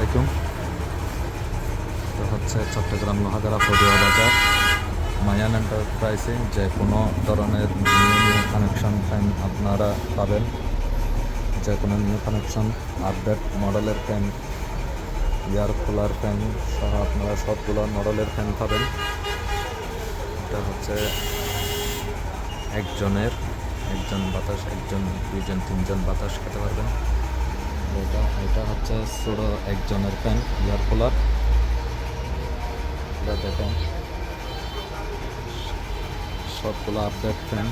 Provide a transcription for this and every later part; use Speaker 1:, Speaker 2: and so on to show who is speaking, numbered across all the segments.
Speaker 1: আলাইকুম। তো হচ্ছে চট্টগ্রাম লোহাগাড়া পদুয়া বাজার। মায়ান এন্টারপ্রাইজে যে কোনো ধরনের নিউ নিউ কানেকশন ফ্যান আপনারা পাবেন। যে কোনো নিউ কানেকশন আপডেট মডেলের ফ্যান এয়ার কুলার ফ্যান সহ আপনারা সবগুলো মডেলের ফ্যান পাবেন। এটা হচ্ছে একজনের, একজন বাতাস, একজন দুইজন, তিনজন বাতাস খেতে পারবেন। এটা এটা হচ্ছে ছোটো একজনের ফ্যান এয়ার কুলার এটা দেখেন সবগুলো আপডেট ফ্যান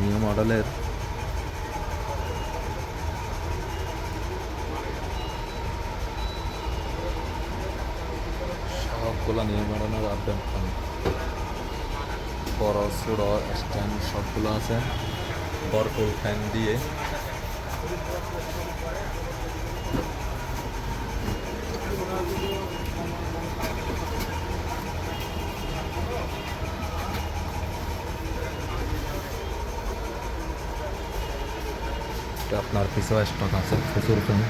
Speaker 1: নিউ মডেলের সবগুলো নিউ মডেলের আপডেট ফ্যান বড় ছোট স্ট্যান্ড সবগুলো আছে। ভরপুর ফ্যান দিয়ে। এটা আপনার কিছু স্টক আছে প্রচুর ফ্যান